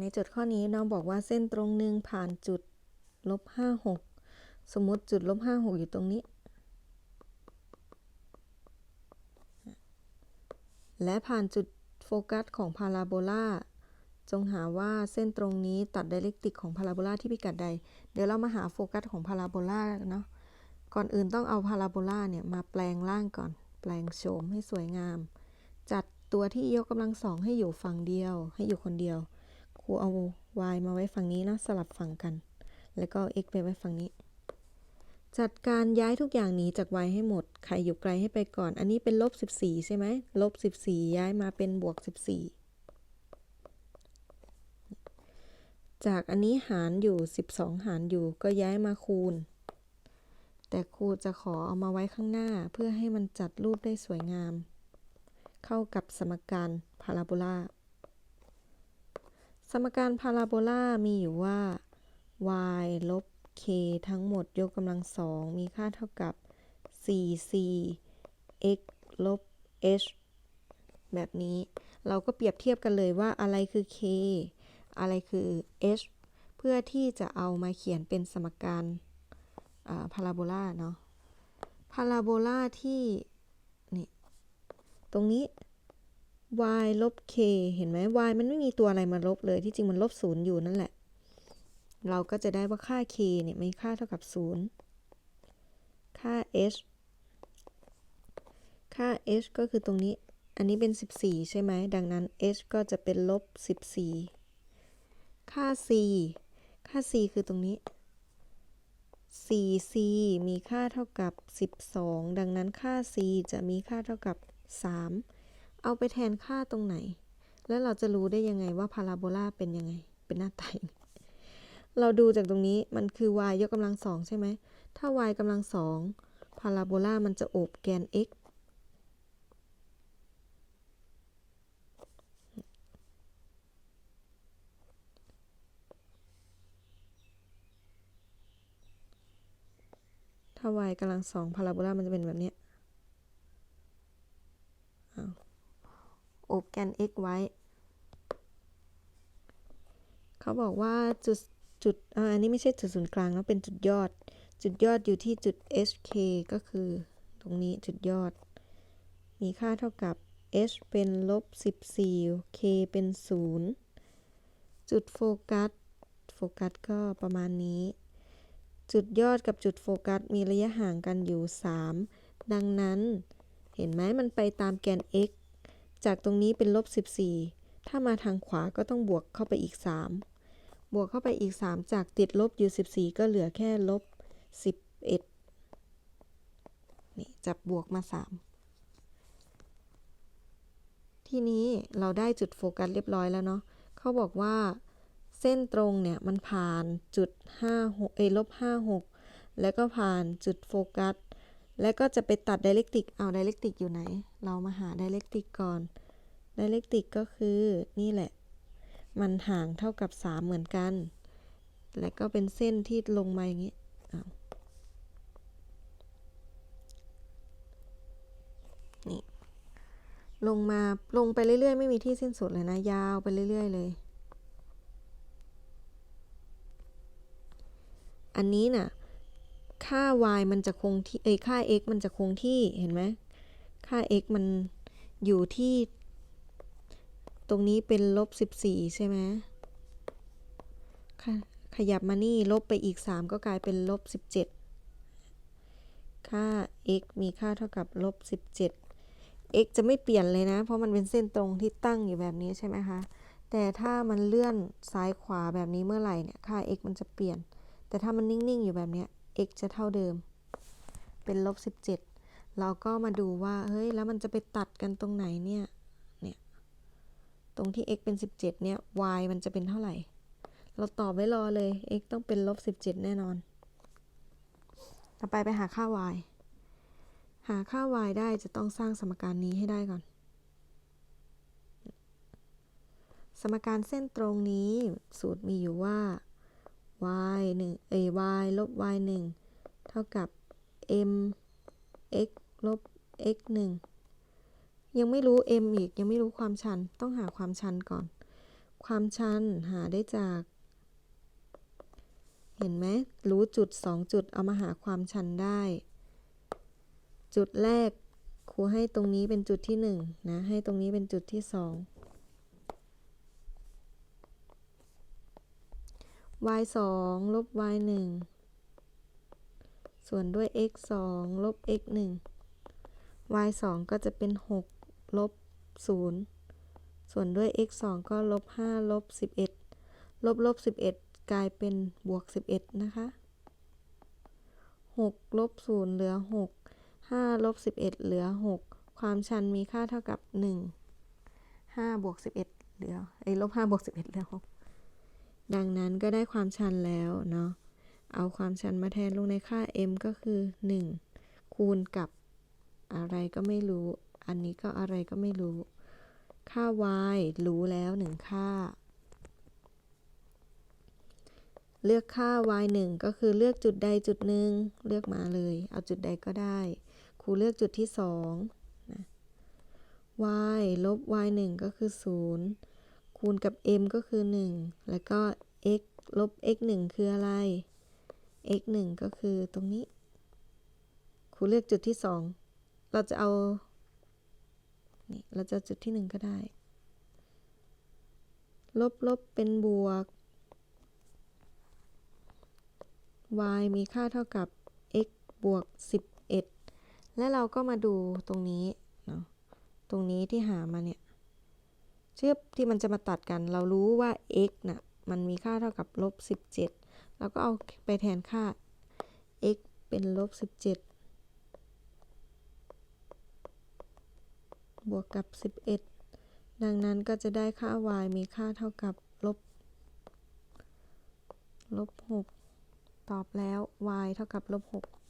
ในจทย์ข้อนี้น้องบอกว่าเส้นตรงหนึ่งผ่านจุดลบห้าหกสมมติจุดลบห้าหกอยู่ตรงนี้ และผ่านจุดโฟกัสของพาราโบลาจงหาว่าเส้นตรงนี้ตัดไดเรกติกของพาราโบลาที่พิกัดใด เดี๋ยวเรามาหาโฟกัสของพาราโบลาเนาะ ก่อนอื่นต้องเอาพาราโบลาเนี่ยมาแปลงร่างก่อน แปลงโฉมให้สวยงาม จัดตัวที่ยกกำลังสองให้อยู่ฝั่งเดียว ให้อยู่คนเดียว ครูเอา y มาไว้ฝั่งนี้นะสลับฝั่งกัน แล้วก็ x ไปไว้ฝั่งนี้ จัดการย้ายทุกอย่างหนีจาก y ให้หมด ใครอยู่ไกลให้ไปก่อน อันนี้เป็นลบ14 ใช่ไหมลบ14 ย้ายมาเป็นบวก 14 จากอันนี้หารอยู่ 12 หารอยู่ก็ย้ายมาคูณ แต่ครูจะขอเอามาไว้ข้างหน้า เพื่อให้มันจัดรูปได้สวยงาม เข้ากับสมการพาราโบลา สมการพาราโบลามีอยู่ว่า y ลบ k ทั้งหมดยกกำลังสองมีค่าเท่ากับ 4c x ลบ h แบบนี้ เราก็เปรียบเทียบกันเลยว่าอะไรคือ k อะไรคือ h เพื่อที่จะเอามาเขียนเป็นสมการพาราโบลาเนาะพาราโบลาที่ นี่ ตรงนี้ y ลบ k เห็นไหม y มันไม่มีตัวอะไรมาลบเลย ที่จริงมันลบศูนย์อยู่นั่นแหละ เราก็จะได้ว่าค่า k เนี่ยมีค่าเท่ากับ0ค่า h ค่า h ก็คือตรงนี้ อันนี้เป็น 14 ใช่ไหม ดังนั้น h ก็จะเป็นลบ 14 ค่า c ค่า c คือตรงนี้ 4c มีค่าเท่ากับ 12 ดังนั้นค่า c จะมีค่าเท่ากับ 3 เอาไปแทนค่าตรงไหน แล้วเราจะรู้ได้ยังไงว่าพาราโบลาเป็นยังไง เป็นหน้าตาเราดูจากตรงนี้มันคือ y ยกกำลังสองใช่ไหม ถ้า y กำลังสองพาราโบลามันจะโอบแกน x ถ้า y กำลังสองพาราโบลามันจะเป็นแบบนี้ อบแกน x ไว้ เขาบอกว่าจุดจุดอันนี้ไม่ใช่จุดศูนย์กลางนะเป็นจุดยอด จุดยอดอยู่ที่จุด hk ก็คือตรงนี้จุดยอด มีค่าเท่ากับ h เป็นลบ 14 k เป็น 0 จุดโฟกัส โฟกัสก็ประมาณนี้ จุดยอดกับจุดโฟกัส มีระยะห่างกันอยู่ 3 ดังนั้น เห็นไหมมันไปตามแกน x จากตรงนี้เป็นลบ 14 ถ้ามาทางขวาก็ต้องบวกเข้าไปอีก 3 บวกเข้าไปอีก 3 จากติดลบอยู่ 14 ก็เหลือแค่ลบ 11 นี่จับบวกมา 3 ทีนี้เราได้จุดโฟกัสเรียบร้อยแล้วเนาะเขาบอกว่าเส้นตรงเนี่ยมันผ่านจุด 56เอลบ 56 แล้วก็ผ่านจุดโฟกัส แล้วก็จะไปตัดไดเรกติก เอาไดเรกติกอยู่ไหน เรามาหาไดเรกติกก่อน ไดเรกติกก็คือนี่แหละ มันห่างเท่ากับ 3 เหมือนกัน และก็เป็นเส้นที่ลงมาอย่างนี้นี่ ลงมา ลงไปเรื่อยๆ ไม่มีที่สิ้นสุดเลยนะ ยาวไปเรื่อยๆ เลย อันนี้น่ะ ค่า y มันจะคงที่ เอ้ย ค่า x มันจะคงที่ เห็นไหม ค่า x มันอยู่ที่ ตรงนี้เป็นลบ 14 ใช่ไหมขยับมานี่ ลบไปอีก 3 ก็กลายเป็นลบ 17 ค่า x มีค่าเท่ากับลบ 17 x จะไม่เปลี่ยนเลยนะ เพราะมันเป็นเส้นตรงที่ตั้งอยู่แบบนี้ใช่ไหมคะ แต่ถ้ามันเลื่อนซ้ายขวาแบบนี้เมื่อไหร่เนี่ย ค่า x มันจะเปลี่ยน แต่ถ้ามันนิ่ง ๆ อยู่แบบนี้ x จะเท่าเดิม เป็นลบ 17 เราก็มาดูว่า เฮ้ย แล้วมันจะไปตัดกันตรงไหนเนี่ย เนี่ย ตรงที่ x เป็น 17 เนี่ย y มันจะเป็นเท่าไหร่ เราตอบไว้รอเลย x ต้องเป็นลบ 17 แน่นอน ต่อไปไปหาค่า y หาค่า y ได้จะต้องสร้างสมการนี้ให้ได้ก่อน สมการเส้นตรงนี้สูตรมีอยู่ว่า y 1เอ y ลบ y 1เท่ากับ m x ลบ x 1ยังไม่รู้ m อีก ยังไม่รู้ความชัน ต้องหาความชันก่อนคความชันหาได้จาก เห็นไหม รู้จุด 2 จุด เอามาหาความชันได้ จุดแรกครูให้ตรงนี้เป็นจุดที่ 1 นะ ให้ตรงนี้เป็นจุดที่ 2 y 2ลบ y 1ส่วนด้วย x 2ลบ x 1 y 2ก็จะเป็น 6 ลบ 0 ส่วนด้วย x 2ก็ลบ 5 ลบ 11 ลบลบ 11 กลายเป็นบวก 11 นะคะ 6 ลบ 0 เหลือ 6 5 ลบ 11 เหลือ 6 ความชันมีค่าเท่ากับ 1 5 บวก 11 เหลือไอ้ลบ 5 บวก 11 เหลือ 6 ดังนั้นก็ได้ความชันแล้วเนาะ เอาความชันมาแทนลงในค่า m ก็คือ 1 คูณกับอะไรก็ไม่รู้ อันนี้ก็อะไรก็ไม่รู้ ค่า y รู้แล้ว 1 ค่า เลือกค่า y 1 ก็คือเลือกจุดใดจุดหนึ่ง เลือกมาเลย เอาจุดใดก็ได้ ครูเลือกจุดที่2นะ y ลบ y 1 ก็คือ 0 คูณกับ m ก็คือ 1 แล้วก็ x ลบ x 1คืออะไร x 1ก็คือตรงนี้ ครูเลือกจุดที่ 2 เราจะเอา นี่ เราจะจุดที่ 1 ก็ได้ ลบลบเป็นบวก y มีค่าเท่ากับ x บวก 11 และเราก็มาดูตรงนี้เนาะตรงนี้ที่หามาเนี่ย เชื่อที่มันจะมาตัดกัน เรารู้ว่า x น่ะมันมีค่าเท่ากับลบ17เราก็เอาไปแทนค่า x เป็นลบ17 บวกกับ 11 ดังนั้นก็จะได้ค่า y มีค่าเท่ากับลบลบ6ตอบแล้ว y เท่ากับลบ6